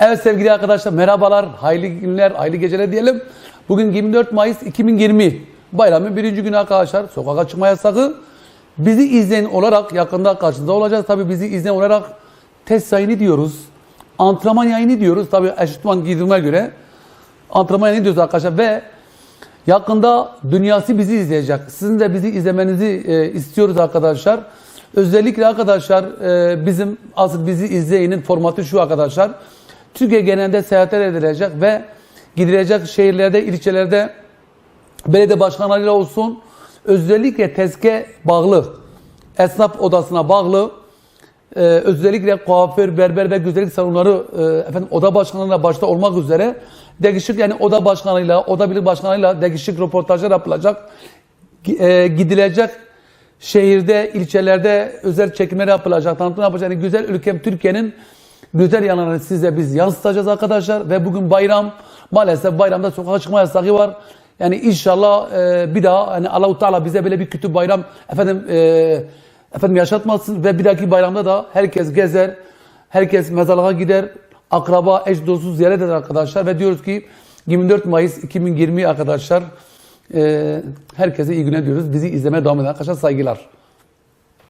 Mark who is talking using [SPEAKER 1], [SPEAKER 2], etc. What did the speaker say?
[SPEAKER 1] Evet sevgili arkadaşlar merhabalar, hayırlı günler, hayırlı geceler diyelim. Bugün 24 Mayıs 2020 bayramın birinci günü arkadaşlar. Sokağa çıkma yasağı. Bizi izleyen olarak yakında karşınızda olacağız. Tabii bizi izleyen olarak test yayını diyoruz. Antrenman yayını diyoruz. Tabii eşitman giydirme göre. Antrenman yayını diyoruz arkadaşlar ve yakında dünyası bizi izleyecek. Sizin de bizi izlemenizi e, istiyoruz arkadaşlar. Özellikle arkadaşlar e, bizim asıl bizi izleyenin formatı şu arkadaşlar. Türkiye genelinde seyahatler edilecek ve gidilecek şehirlerde, ilçelerde belediye başkanlarıyla olsun özellikle tezke bağlı, esnaf odasına bağlı ee, özellikle kuaför, berber ve güzellik salonları e, efendim oda başkanlarıyla başta olmak üzere değişik yani oda başkanıyla, oda birlik başkanıyla değişik röportajlar yapılacak. E, gidilecek şehirde, ilçelerde özel çekimler yapılacak, tanıtım yapılacak. Yani güzel ülkem Türkiye'nin güzel yanlarını size biz yansıtacağız arkadaşlar ve bugün bayram. Maalesef bayramda sokağa çıkma yasağı var. Yani inşallah e, bir daha hani Allahu Teala bize böyle bir kötü bayram efendim e, efendim yaşatmasın ve bir dahaki bayramda da herkes gezer, herkes mezarlığa gider, akraba, eş dostu ziyaret eder arkadaşlar ve diyoruz ki 24 Mayıs 2020 arkadaşlar herkese iyi günler diyoruz. Bizi izlemeye devam eden arkadaşlar saygılar.